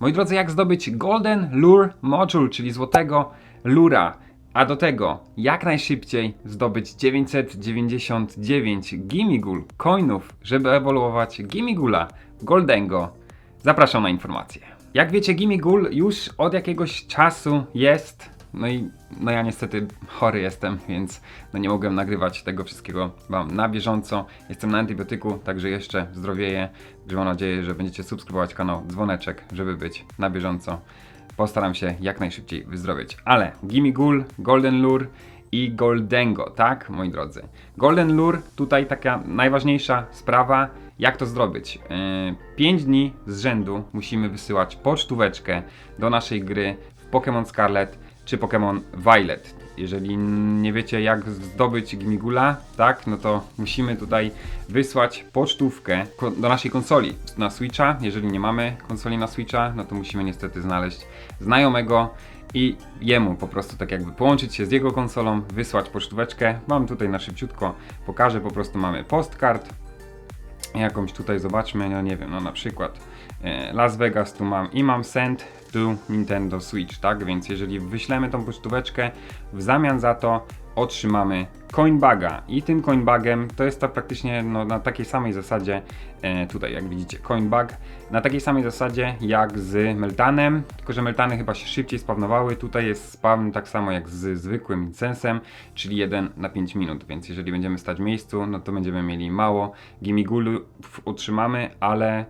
Moi drodzy, jak zdobyć Golden Lure Module, czyli złotego lura, a do tego jak najszybciej zdobyć 999 Gimigul coinów, żeby ewoluować Gimigula Goldego. Zapraszam na informacje. Jak wiecie, Gimigul już od jakiegoś czasu jest. No i no ja niestety chory jestem, więc no nie mogłem nagrywać tego wszystkiego wam na bieżąco. Jestem na antybiotyku, także jeszcze zdrowieję. Mam nadzieję, że będziecie subskrybować kanał Dzwoneczek, żeby być na bieżąco. Postaram się jak najszybciej wyzdrowieć. Ale Gimme Ghoul, Golden Lure i Goldengo, tak moi drodzy. Golden Lure, tutaj taka najważniejsza sprawa, jak to zrobić. 5 dni z rzędu musimy wysyłać pocztóweczkę do naszej gry w Pokémon Scarlet czy Pokémon Violet. Jeżeli nie wiecie jak zdobyć Gimigula, tak, no to musimy tutaj wysłać pocztówkę do naszej konsoli na Switcha. Jeżeli nie mamy konsoli na Switcha, no to musimy niestety znaleźć znajomego i jemu po prostu tak jakby połączyć się z jego konsolą, wysłać pocztóweczkę. Mam tutaj na szybciutko, pokażę, po prostu mamy postcard, jakąś tutaj zobaczmy, no nie wiem, no na przykład e, Las Vegas tu mam i mam send Nintendo Switch, tak? Więc jeżeli wyślemy tą pocztóweczkę, w zamian za to otrzymamy coinbaga. I tym coinbagiem to jest to praktycznie no, na takiej samej zasadzie, e, tutaj jak widzicie coinbag, na takiej samej zasadzie jak z Meltanem, tylko że Meltany chyba się szybciej spawnowały, tutaj jest spawn tak samo jak z zwykłym incensem, czyli 1 na 5 minut, więc jeżeli będziemy stać w miejscu, no to będziemy mieli mało gimigulów utrzymamy, ale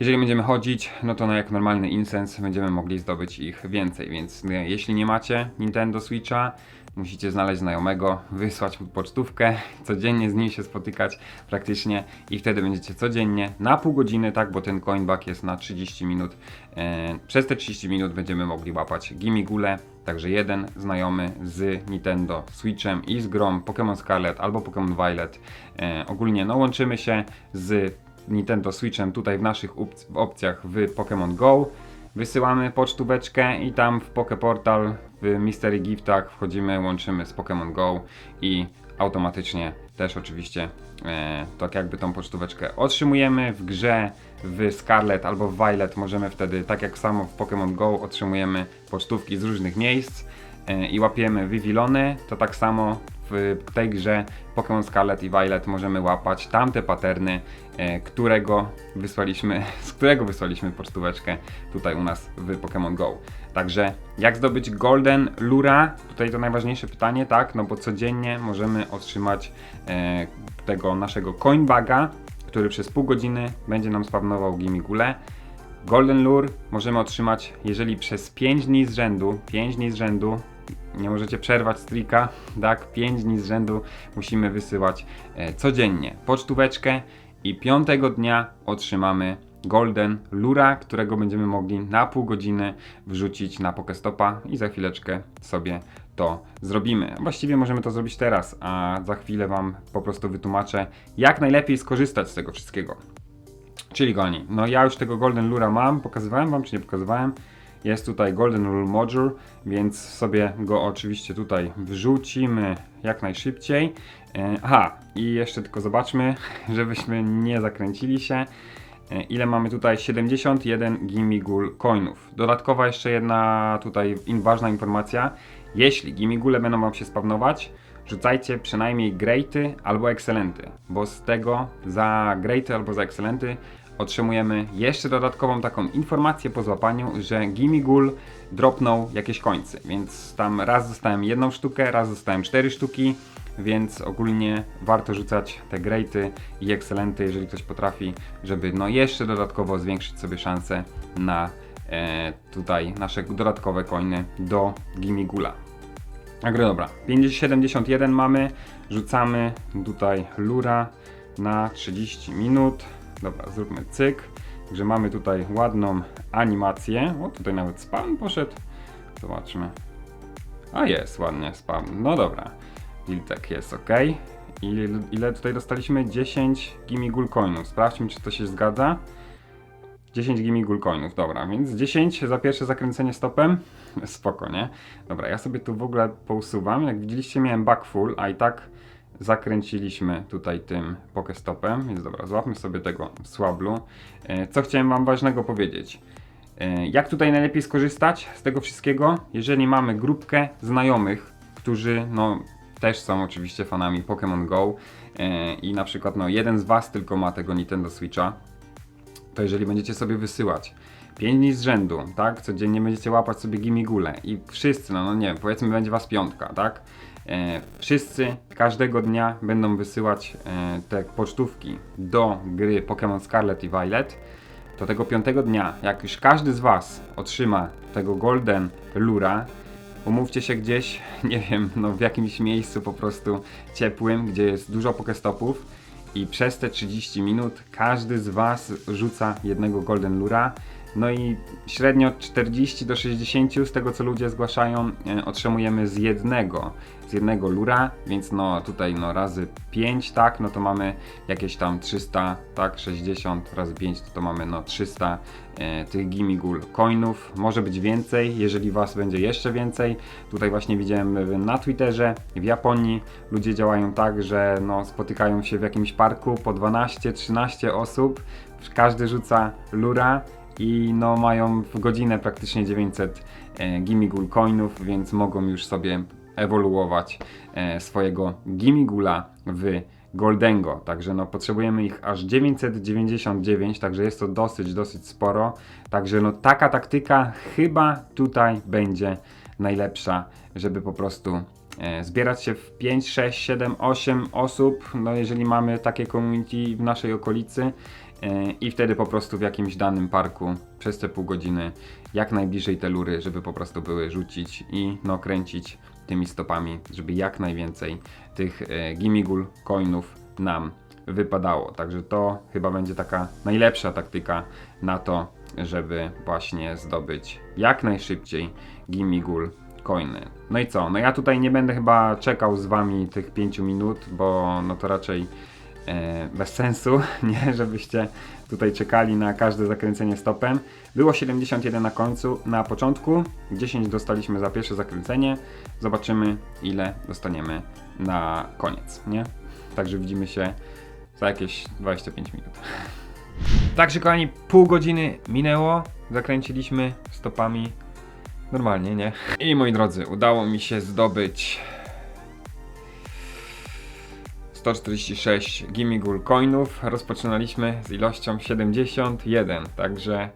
jeżeli będziemy chodzić, no to na jak normalny incens będziemy mogli zdobyć ich więcej, więc jeśli nie macie Nintendo Switcha, musicie znaleźć znajomego, wysłać mu pocztówkę, codziennie z nim się spotykać praktycznie i wtedy będziecie codziennie na pół godziny, tak, bo ten coinback jest na 30 minut. E, przez te 30 minut będziemy mogli łapać gimigule, także jeden znajomy z Nintendo Switchem i z grą Pokémon Scarlet albo Pokémon Violet. E, ogólnie no łączymy się z Nintendo Switchem tutaj w naszych w opcjach w Pokémon Go. Wysyłamy pocztóweczkę i tam w Pokeportal w Mystery Giftach wchodzimy, łączymy z Pokémon Go i automatycznie też oczywiście e, tak jakby tą pocztóweczkę otrzymujemy w grze w Scarlet albo w Violet możemy wtedy tak jak samo w Pokémon Go otrzymujemy pocztówki z różnych miejsc e, i łapiemy wywilony, to tak samo w tej grze Pokémon Scarlet i Violet możemy łapać tamte paterny, e, którego wysłaliśmy, z którego wysłaliśmy pocztóweczkę tutaj u nas w Pokémon Go. Także jak zdobyć Golden Lura? Tutaj to najważniejsze pytanie, tak? No bo codziennie możemy otrzymać e, tego naszego coinbaga, który przez pół godziny będzie nam spawnował gimigule. Golden Lure możemy otrzymać, jeżeli przez 5 dni z rzędu, 5 dni z rzędu, nie możecie przerwać streaka, tak, 5 dni z rzędu musimy wysyłać e, codziennie pocztóweczkę i piątego dnia otrzymamy Golden Lura, którego będziemy mogli na pół godziny wrzucić na Pokestopa i za chwileczkę sobie to zrobimy. Właściwie możemy to zrobić teraz, a za chwilę Wam po prostu wytłumaczę, jak najlepiej skorzystać z tego wszystkiego. Czyli goni. No ja już tego Golden Lura mam, pokazywałem wam czy nie pokazywałem? Jest tutaj Golden Lure Module, więc sobie go oczywiście tutaj wrzucimy jak najszybciej. E, Aha, i jeszcze tylko zobaczmy, żebyśmy nie zakręcili się. E, Ile mamy tutaj? 71 Gimigul coinów. Dodatkowa jeszcze jedna tutaj ważna informacja. Jeśli Gimigule będą wam się spawnować, rzucajcie przynajmniej greaty albo excelenty, bo z tego za greaty albo za excelenty otrzymujemy jeszcze dodatkową taką informację po złapaniu, że Gimigul dropnął jakieś końce, więc tam raz dostałem jedną sztukę, raz dostałem cztery sztuki, więc ogólnie warto rzucać te greaty i excelenty, jeżeli ktoś potrafi, żeby no jeszcze dodatkowo zwiększyć sobie szanse na e, tutaj nasze dodatkowe coiny do Gimigula. Także dobra, 571 mamy, rzucamy tutaj lura na 30 minut. Dobra, zróbmy cyk. Także mamy tutaj ładną animację. O, tutaj nawet spam poszedł. Zobaczmy. A jest, ładnie spam. No dobra. Diltek jest ok. Ile, ile tutaj dostaliśmy? 10 gimigul coinów. Sprawdźmy, czy to się zgadza. 10 gimigul coinów, dobra, więc 10 za pierwsze zakręcenie stopem. Spoko, nie? Dobra, ja sobie tu w ogóle pousuwam. Jak widzieliście, miałem back full, a i tak zakręciliśmy tutaj tym pokestopem, więc dobra, złapmy sobie tego słablu. E, Co chciałem wam ważnego powiedzieć? E, Jak tutaj najlepiej skorzystać z tego wszystkiego? Jeżeli mamy grupkę znajomych, którzy no, też są oczywiście fanami Pokémon Go e, i na przykład no, jeden z Was tylko ma tego Nintendo Switcha, to jeżeli będziecie sobie wysyłać 5 dni z rzędu, tak, codziennie będziecie łapać sobie gimigule i wszyscy, no, no nie wiem, powiedzmy będzie Was piątka, tak, wszyscy każdego dnia będą wysyłać e, te pocztówki do gry Pokémon Scarlet i Violet, to tego piątego dnia, jak już każdy z Was otrzyma tego Golden Lura, umówcie się gdzieś, nie wiem, no w jakimś miejscu po prostu ciepłym, gdzie jest dużo pokestopów i przez te 30 minut każdy z Was rzuca jednego Golden Lura. No i średnio 40 do 60 z tego co ludzie zgłaszają e, otrzymujemy z jednego, z jednego lura, więc no tutaj no razy 5 tak, no to mamy jakieś tam 300, tak? 60 razy 5 to, to mamy no 300 e, tych gimigul coinów, może być więcej, jeżeli was będzie jeszcze więcej. Tutaj właśnie widziałem na Twitterze w Japonii ludzie działają tak, że no spotykają się w jakimś parku po 12-13 osób, każdy rzuca lura i no mają w godzinę praktycznie 900 e, Gimigul coinów, więc mogą już sobie ewoluować e, swojego Gimigula w Goldengo. Także no potrzebujemy ich aż 999, także jest to dosyć, dosyć sporo. Także no taka taktyka chyba tutaj będzie najlepsza, żeby po prostu e, zbierać się w 5, 6, 7, 8 osób, no jeżeli mamy takie community w naszej okolicy i wtedy po prostu w jakimś danym parku przez te pół godziny jak najbliżej te lury, żeby po prostu były rzucić i no kręcić tymi stopami, żeby jak najwięcej tych e, gimigul coinów nam wypadało. Także to chyba będzie taka najlepsza taktyka na to, żeby właśnie zdobyć jak najszybciej gimigul coiny. No i co? No ja tutaj nie będę chyba czekał z wami tych 5 minut, bo no to raczej e, bez sensu, nie, żebyście tutaj czekali na każde zakręcenie stopem. Było 71 na końcu, na początku, 10 dostaliśmy za pierwsze zakręcenie, zobaczymy ile dostaniemy na koniec, nie? Także widzimy się za jakieś 25 minut. Także kochani, pół godziny minęło, zakręciliśmy stopami normalnie, nie? I moi drodzy, udało mi się zdobyć 146 Gimigul coinów. Rozpoczynaliśmy z ilością 71, także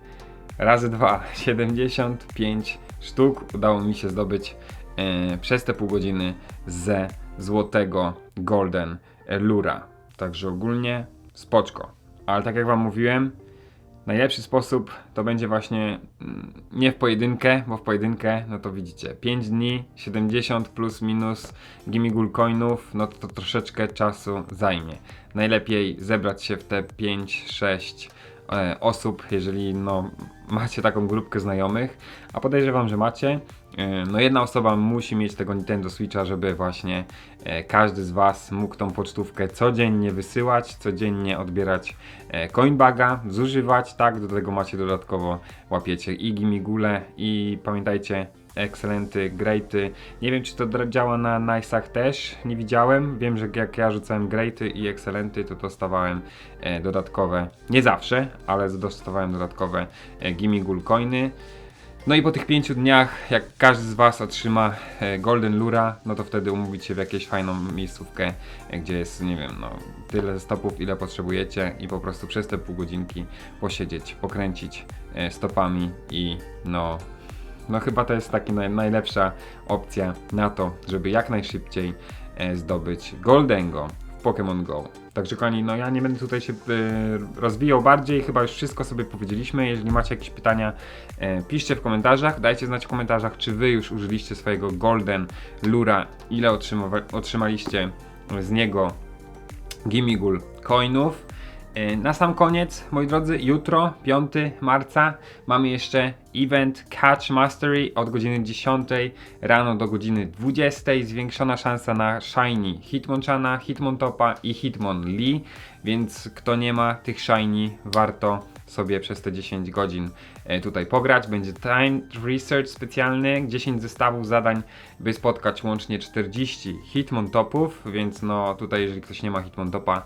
razy 2, 75 sztuk udało mi się zdobyć e, przez te pół godziny ze złotego Golden Lura. Także ogólnie spoczko. Ale tak jak wam mówiłem, Najlepszy sposób to będzie właśnie mm, nie w pojedynkę, bo w pojedynkę, no to widzicie, 5 dni, 70 plus minus gimigul coinów, no to, to troszeczkę czasu zajmie. Najlepiej zebrać się w te 5-6 e, osób, jeżeli no, macie taką grupkę znajomych, a podejrzewam, że macie. E, No jedna osoba musi mieć tego Nintendo Switcha, żeby właśnie e, każdy z Was mógł tą pocztówkę codziennie wysyłać, codziennie odbierać e, coinbaga, zużywać, tak, do tego macie dodatkowo, łapiecie i gimigule i pamiętajcie, excelenty, greaty. Nie wiem, czy to działa na nice'ach też, nie widziałem. Wiem, że jak ja rzucałem greaty i excelenty, to dostawałem dodatkowe, nie zawsze, ale dostawałem dodatkowe e, coiny. No i po tych pięciu dniach, jak każdy z Was otrzyma e, Golden Lura, no to wtedy umówić się w jakąś fajną miejscówkę, e, gdzie jest, nie wiem, no tyle stopów, ile potrzebujecie i po prostu przez te pół godzinki posiedzieć, pokręcić e, stopami i no, no chyba to jest taka naj, najlepsza opcja na to, żeby jak najszybciej zdobyć Goldengo Pokémon Go. Także kochani, no ja nie będę tutaj się e, rozwijał bardziej, chyba już wszystko sobie powiedzieliśmy. Jeżeli macie jakieś pytania, e, piszcie w komentarzach, dajcie znać w komentarzach, czy wy już użyliście swojego Golden Lura, ile otrzymaliście z niego Gimigul coinów. E, Na sam koniec, moi drodzy, jutro, 5 marca, mamy jeszcze event Catch Mastery od godziny 10 rano do godziny 20. Zwiększona szansa na Shiny Hitmonchana, Hitmontopa i Hitmonlee, więc kto nie ma tych Shiny, warto sobie przez te 10 godzin e, tutaj pograć. Będzie time research specjalny, 10 zestawów zadań, by spotkać łącznie 40 Hitmontopów, więc no tutaj jeżeli ktoś nie ma Hitmontopa,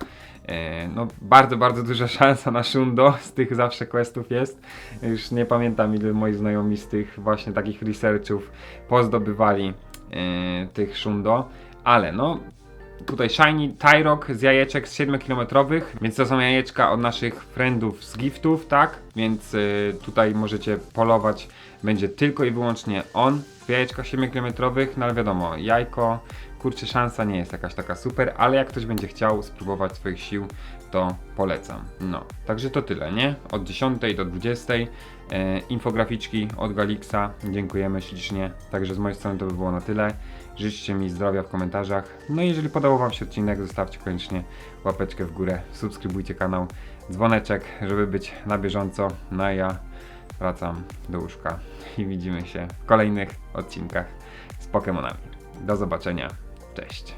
no, bardzo, bardzo duża szansa na Shundo z tych zawsze questów jest. Już nie pamiętam ile moi znajomi z tych właśnie takich researchów pozdobywali e, tych Shundo, ale no tutaj Shiny Tyrok z jajeczek z 7 km, więc to są jajeczka od naszych friendów z giftów, tak? Więc y, tutaj możecie polować, będzie tylko i wyłącznie on w jajeczkach 7 km, no ale wiadomo, jajko, kurczę, szansa nie jest jakaś taka super, ale jak ktoś będzie chciał spróbować swoich sił, to polecam. No, także to tyle, nie? Od 10 do 20. E, infograficzki od Galixa. Dziękujemy ślicznie. Także z mojej strony to by było na tyle. Życzcie mi zdrowia w komentarzach. No i jeżeli podobał Wam się odcinek, zostawcie koniecznie łapeczkę w górę, subskrybujcie kanał, dzwoneczek, żeby być na bieżąco. No ja wracam do łóżka i widzimy się w kolejnych odcinkach z Pokémonami. Do zobaczenia. Cześć.